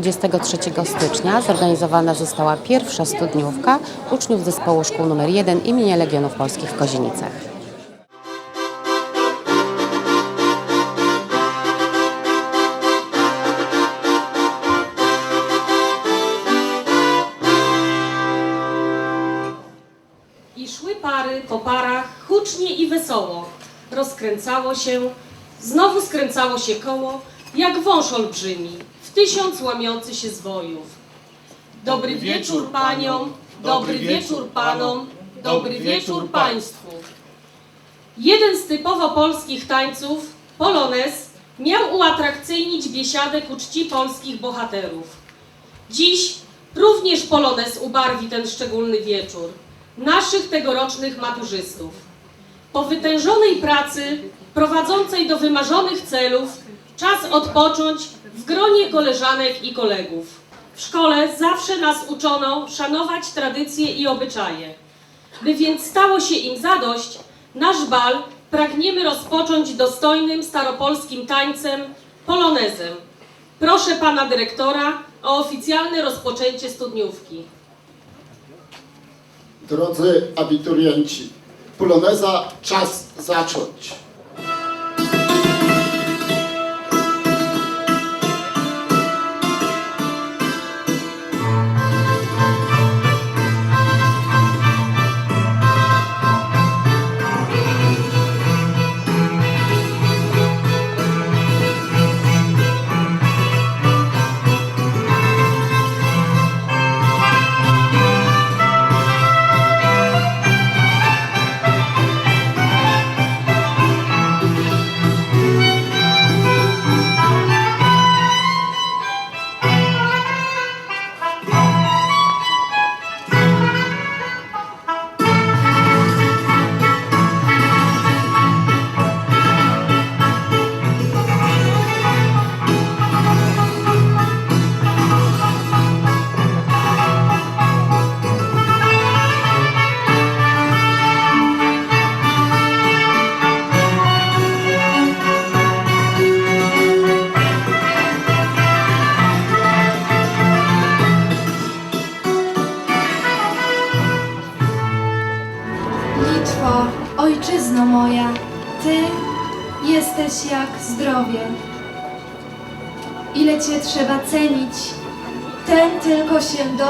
23 stycznia zorganizowana została pierwsza studniówka uczniów zespołu szkół nr 1 imienia Legionów Polskich w Kozienicach. I szły pary po parach, hucznie i wesoło. Rozkręcało się, znowu skręcało się koło, jak wąż olbrzymi, w tysiąc łamiący się zwojów. Dobry wieczór paniom, dobry wieczór panom, dobry wieczór państwu. Jeden z typowo polskich tańców, polonez, miał uatrakcyjnić biesiadę ku czci polskich bohaterów. Dziś również polonez ubarwi ten szczególny wieczór naszych tegorocznych maturzystów. Po wytężonej pracy, prowadzącej do wymarzonych celów, czas odpocząć w gronie koleżanek i kolegów. W szkole zawsze nas uczono szanować tradycje i obyczaje. By więc stało się im zadość, nasz bal pragniemy rozpocząć dostojnym staropolskim tańcem, polonezem. Proszę pana dyrektora o oficjalne rozpoczęcie studniówki. Drodzy abiturienci, poloneza czas zacząć.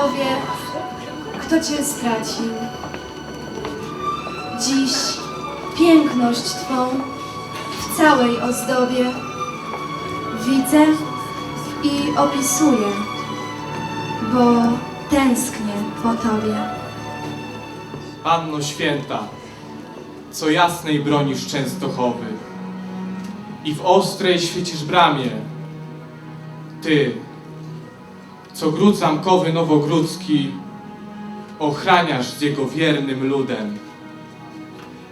Dowie, kto Cię stracił. Dziś piękność Twą w całej ozdobie widzę i opisuję, bo tęsknię po Tobie. Panno Święta, co jasnej bronisz Częstochowy i w ostrej świecisz bramie. Ty, co gród zamkowy nowogródzki ochraniasz z jego wiernym ludem.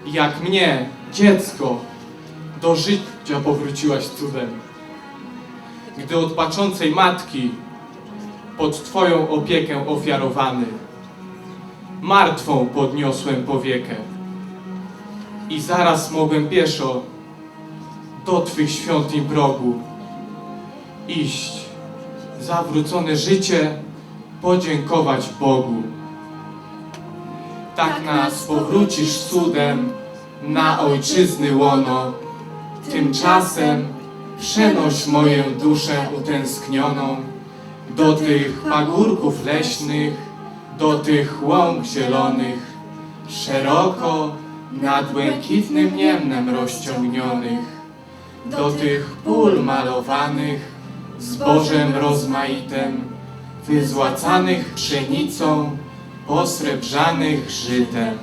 Jak mnie, dziecko, do życia powróciłaś cudem. Gdy od patrzącej matki pod Twoją opiekę ofiarowany martwą podniosłem powiekę. I zaraz mogłem pieszo do Twych świątyń progu iść, zawrócone życie podziękować Bogu. Tak nas powrócisz cudem na ojczyzny łono, tymczasem przenoś moją duszę utęsknioną do tych pagórków leśnych, do tych łąk zielonych, szeroko nad błękitnym niemnem rozciągnionych, do tych pól malowanych zbożem rozmaitym, wyzłacanych pszenicą, posrebrzanych żytem.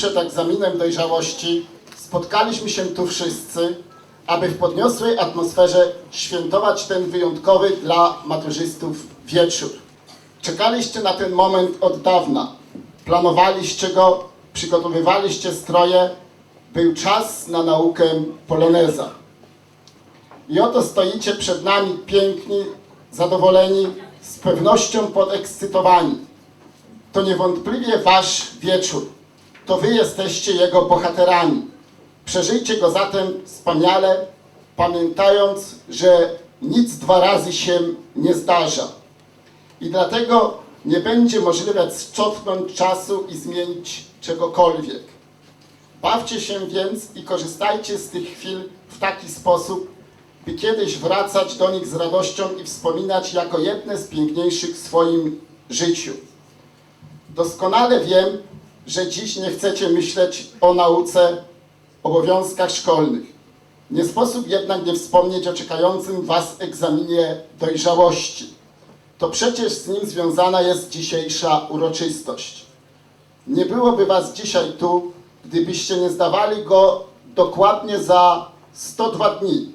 Przed egzaminem dojrzałości spotkaliśmy się tu wszyscy, aby w podniosłej atmosferze świętować ten wyjątkowy dla maturzystów wieczór. Czekaliście na ten moment od dawna. Planowaliście go, przygotowywaliście stroje. Był czas na naukę poloneza. I oto stoicie przed nami piękni, zadowoleni, z pewnością podekscytowani. To niewątpliwie wasz wieczór. To wy jesteście jego bohaterami. Przeżyjcie go zatem wspaniale, pamiętając, że nic dwa razy się nie zdarza. I dlatego nie będzie możliwe cofnąć czasu i zmienić czegokolwiek. Bawcie się więc i korzystajcie z tych chwil w taki sposób, by kiedyś wracać do nich z radością i wspominać jako jedne z piękniejszych w swoim życiu. Doskonale wiem, że dziś nie chcecie myśleć o nauce, obowiązkach szkolnych. Nie sposób jednak nie wspomnieć o czekającym Was egzaminie dojrzałości. To przecież z nim związana jest dzisiejsza uroczystość. Nie byłoby Was dzisiaj tu, gdybyście nie zdawali go dokładnie za 102 dni.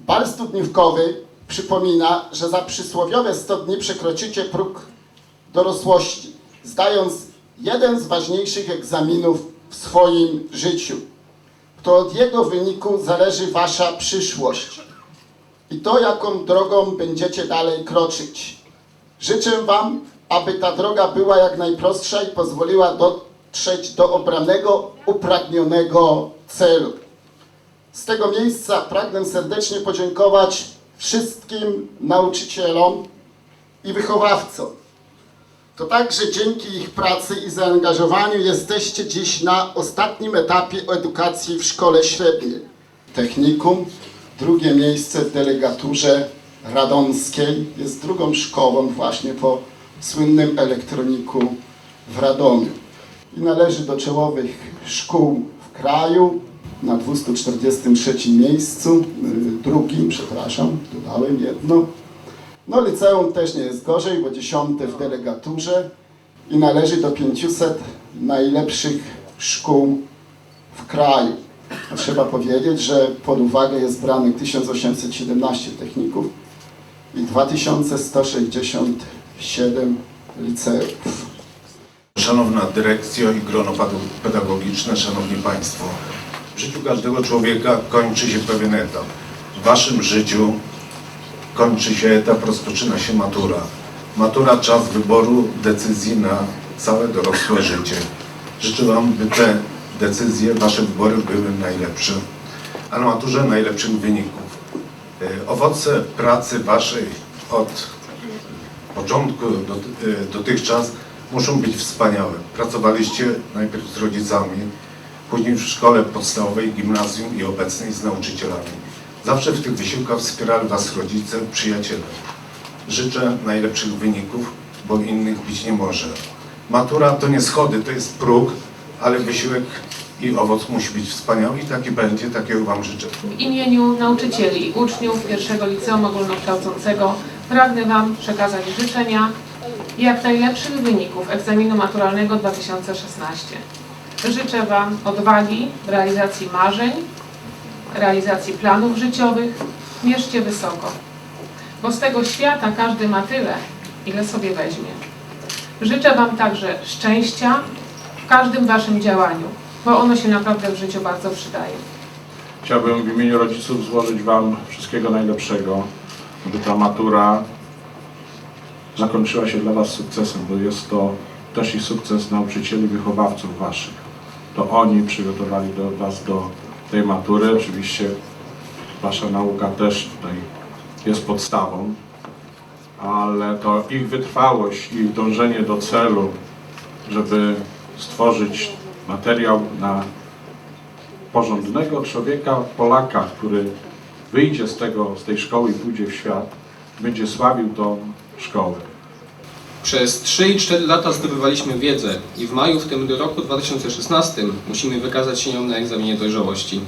Bal studniówkowy przypomina, że za przysłowiowe 100 dni przekroczycie próg dorosłości, zdając jeden z ważniejszych egzaminów w swoim życiu. To od jego wyniku zależy wasza przyszłość i to, jaką drogą będziecie dalej kroczyć. Życzę wam, aby ta droga była jak najprostsza i pozwoliła dotrzeć do obranego, upragnionego celu. Z tego miejsca pragnę serdecznie podziękować wszystkim nauczycielom i wychowawcom. To także dzięki ich pracy i zaangażowaniu jesteście dziś na ostatnim etapie edukacji w szkole średniej. Technikum, drugie miejsce w delegaturze radomskiej, jest drugą szkołą właśnie po słynnym elektroniku w Radomiu. I należy do czołowych szkół w kraju, na 243 miejscu, y, drugim, przepraszam, dodałem jedno. No liceum też nie jest gorzej, bo dziesiąte w delegaturze i należy do 500 najlepszych szkół w kraju. Trzeba powiedzieć, że pod uwagę jest branych 1817 techników i 2167 liceów. Szanowna dyrekcjo i grono pedagogiczne, szanowni państwo. W życiu każdego człowieka kończy się pewien etap. W waszym życiu kończy się etap, rozpoczyna się matura. Matura czas wyboru decyzji na całe dorosłe życie. Życzę wam, by te decyzje, wasze wybory były najlepsze, a na maturze najlepszych wyników. E, Owoce pracy waszej od początku do, y, dotychczas muszą być wspaniałe. Pracowaliście najpierw z rodzicami, później w szkole podstawowej, gimnazjum i obecnej z nauczycielami. Zawsze w tych wysiłkach wspierali Was rodzice, przyjaciele. Życzę najlepszych wyników, bo innych być nie może. Matura to nie schody, to jest próg, ale wysiłek i owoc musi być wspaniały i taki będzie, takiego Wam życzę. W imieniu nauczycieli uczniów pierwszego liceum ogólnokształcącego pragnę Wam przekazać życzenia jak najlepszych wyników egzaminu maturalnego 2016. Życzę Wam odwagi w realizacji marzeń, realizacji planów życiowych. Mierzcie wysoko, bo z tego świata każdy ma tyle, ile sobie weźmie. Życzę Wam także szczęścia w każdym Waszym działaniu, bo ono się naprawdę w życiu bardzo przydaje. Chciałbym w imieniu rodziców złożyć Wam wszystkiego najlepszego, aby ta matura zakończyła się dla Was sukcesem, bo jest to też i sukces nauczycieli, wychowawców Waszych. To oni przygotowali do Was do tej matury. Oczywiście Wasza nauka też tutaj jest podstawą, ale to ich wytrwałość, ich dążenie do celu, żeby stworzyć materiał na porządnego człowieka, Polaka, który wyjdzie z, tego, z tej szkoły i pójdzie w świat, będzie sławił tą szkołę. Przez 3 i 4 lata zdobywaliśmy wiedzę i w maju w tym roku 2016 musimy wykazać się nią na egzaminie dojrzałości.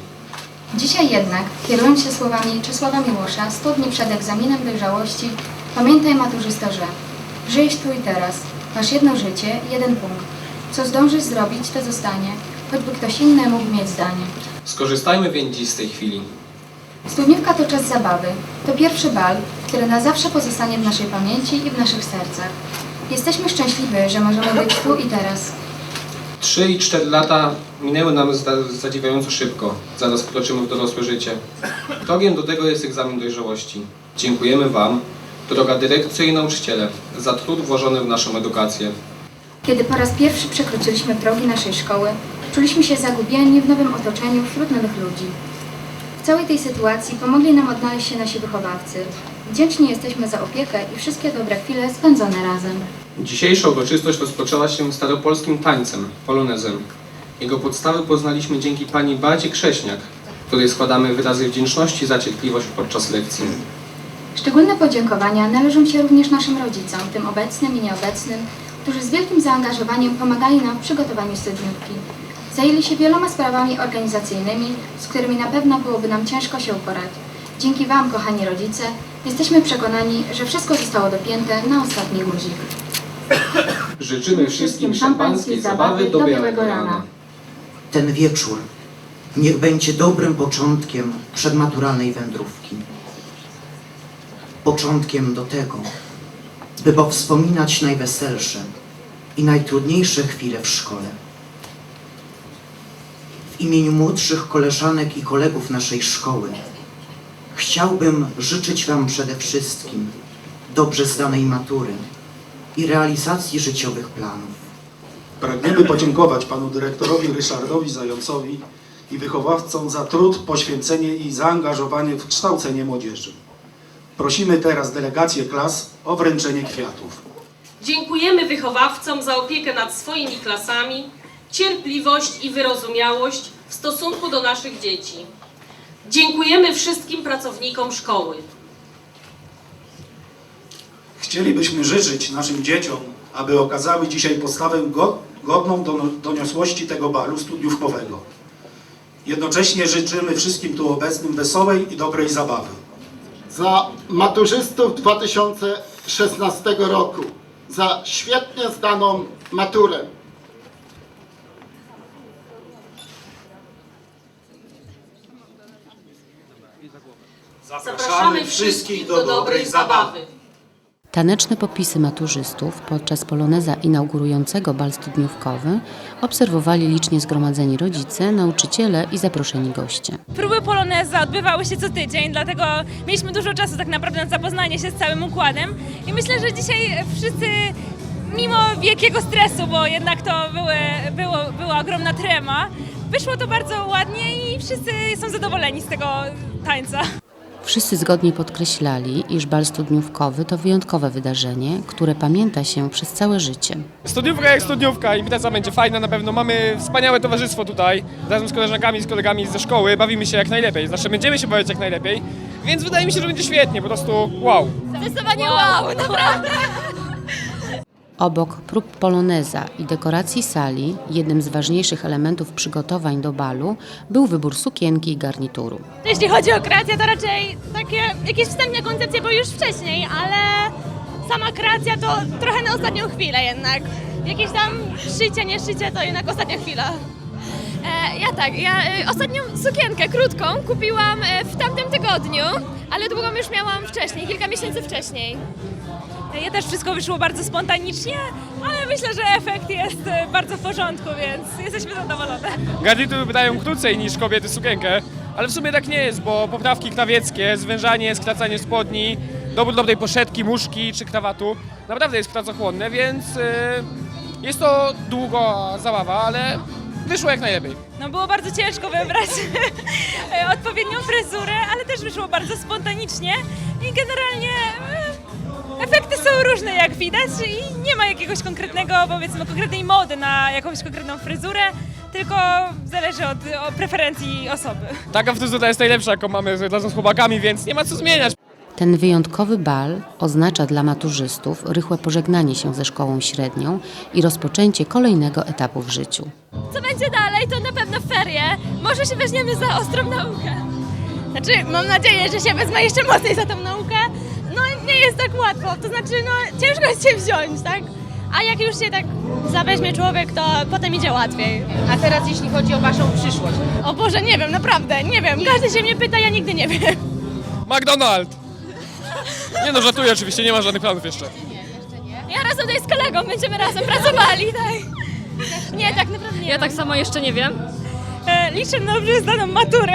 Dzisiaj jednak, kierując się słowami Czesława Miłosza, 100 dni przed egzaminem dojrzałości, pamiętaj maturzysto, że żyjesz tu i teraz, masz jedno życie, jeden punkt. Co zdążysz zrobić, to zostanie, choćby ktoś inny mógł mieć zdanie. Skorzystajmy więc dziś z tej chwili. Studniówka to czas zabawy. To pierwszy bal, który na zawsze pozostanie w naszej pamięci i w naszych sercach. Jesteśmy szczęśliwi, że możemy być tu i teraz. Trzy i cztery lata minęły nam zadziwiająco szybko. Zaraz wkroczymy w dorosłe życie. Progiem do tego jest egzamin dojrzałości. Dziękujemy Wam, droga dyrekcja i nauczyciele, za trud włożony w naszą edukację. Kiedy po raz pierwszy przekroczyliśmy progi naszej szkoły, czuliśmy się zagubieni w nowym otoczeniu wśród nowych ludzi. W całej tej sytuacji pomogli nam odnaleźć się nasi wychowawcy. Wdzięczni jesteśmy za opiekę i wszystkie dobre chwile spędzone razem. Dzisiejsza uroczystość rozpoczęła się staropolskim tańcem, polonezem. Jego podstawy poznaliśmy dzięki pani Bacie Krześniak, której składamy wyrazy wdzięczności za cierpliwość podczas lekcji. Szczególne podziękowania należą się również naszym rodzicom, tym obecnym i nieobecnym, którzy z wielkim zaangażowaniem pomagali nam w przygotowaniu studniówki. Zajęli się wieloma sprawami organizacyjnymi, z którymi na pewno byłoby nam ciężko się uporać. Dzięki Wam, kochani rodzice, jesteśmy przekonani, że wszystko zostało dopięte na ostatni guzik. Życzymy wszystkim szampańskiej zabawy do białego rana. Ten wieczór niech będzie dobrym początkiem przedmaturalnej wędrówki. Początkiem do tego, by powspominać najweselsze i najtrudniejsze chwile w szkole. W imieniu młodszych koleżanek i kolegów naszej szkoły chciałbym życzyć Wam przede wszystkim dobrze zdanej matury i realizacji życiowych planów. Pragniemy podziękować panu dyrektorowi Ryszardowi Zającowi i wychowawcom za trud, poświęcenie i zaangażowanie w kształcenie młodzieży. Prosimy teraz delegację klas o wręczenie kwiatów. Dziękujemy wychowawcom za opiekę nad swoimi klasami, cierpliwość i wyrozumiałość w stosunku do naszych dzieci. Dziękujemy wszystkim pracownikom szkoły. Chcielibyśmy życzyć naszym dzieciom, aby okazały dzisiaj postawę go- godną do doniosłości tego balu studniówkowego. Jednocześnie życzymy wszystkim tu obecnym wesołej i dobrej zabawy. Za maturzystów 2016 roku, za świetnie zdaną maturę, Zapraszamy wszystkich do dobrej zabawy. Taneczne popisy maturzystów podczas poloneza inaugurującego bal studniówkowy obserwowali licznie zgromadzeni rodzice, nauczyciele i zaproszeni goście. Próby poloneza odbywały się co tydzień, dlatego mieliśmy dużo czasu tak naprawdę na zapoznanie się z całym układem i myślę, że dzisiaj wszyscy mimo wielkiego stresu, bo jednak to były, było, była ogromna trema, wyszło to bardzo ładnie i wszyscy są zadowoleni z tego tańca. Wszyscy zgodnie podkreślali, iż bal studniówkowy to wyjątkowe wydarzenie, które pamięta się przez całe życie. Studniówka jak studniówka, impreza będzie fajna na pewno. Mamy wspaniałe towarzystwo tutaj, razem z koleżankami, z kolegami ze szkoły, bawimy się jak najlepiej, znaczy będziemy się bawić jak najlepiej, więc wydaje mi się, że będzie świetnie, po prostu wow. Zdecydowanie wow, naprawdę! Obok prób poloneza i dekoracji sali, jednym z ważniejszych elementów przygotowań do balu był wybór sukienki i garnituru. Jeśli chodzi o kreację, to raczej takie jakieś wstępne koncepcje były już wcześniej, ale sama kreacja to trochę na ostatnią chwilę jednak. Jakieś tam szycie, nie szycie to jednak ostatnia chwila. E, ja tak, ja e, ostatnią sukienkę krótką kupiłam e, w tamtym tygodniu, ale długą już miałam wcześniej, kilka miesięcy wcześniej. E, Ja też wszystko wyszło bardzo spontanicznie, ale myślę, że efekt jest e, bardzo w porządku, więc jesteśmy zadowolone. Garnitury wydają krócej niż kobiety sukienkę, ale w sumie tak nie jest, bo poprawki krawieckie, zwężanie, skracanie spodni, dobór dobrej poszetki, muszki czy krawatu naprawdę jest pracochłonne, więc yy, jest to długa zabawa, ale wyszło jak najlepiej. No było bardzo ciężko wybrać e, odpowiednią fryzurę, ale też wyszło bardzo spontanicznie i generalnie e, różne jak widać i nie ma jakiegoś konkretnego, powiedzmy, konkretnej mody na jakąś konkretną fryzurę, tylko zależy od, od preferencji osoby. Taka fryzura jest najlepsza, jaką mamy razem z chłopakami, więc nie ma co zmieniać. Ten wyjątkowy bal oznacza dla maturzystów rychłe pożegnanie się ze szkołą średnią i rozpoczęcie kolejnego etapu w życiu. Co będzie dalej, to na pewno ferie. Może się weźmiemy za ostrą naukę. Znaczy, mam nadzieję, że się wezmę jeszcze mocniej za tą naukę. Nie jest tak łatwo, to znaczy, no, ciężko jest się wziąć, tak? a jak już się tak zaweźmie człowiek, to potem idzie łatwiej. A teraz jeśli chodzi o Waszą przyszłość? O Boże, nie wiem, naprawdę, nie wiem. Każdy się mnie pyta, ja nigdy nie wiem. McDonald! Nie no, żartuję oczywiście, nie ma żadnych planów jeszcze. Ja razem tutaj z kolegą będziemy razem pracowali, tak? Nie, tak naprawdę nie. Ja tak samo jeszcze nie wiem. Liczę na dobrze zdaną maturę.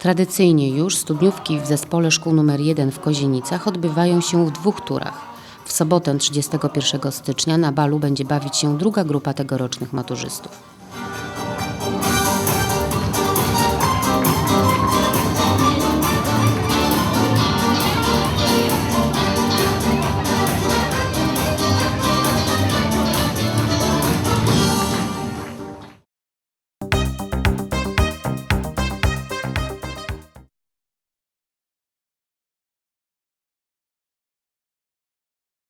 Tradycyjnie już studniówki w zespole szkół nr 1 w Kozienicach odbywają się w dwóch turach. W sobotę 31 stycznia na balu będzie bawić się druga grupa tegorocznych maturzystów.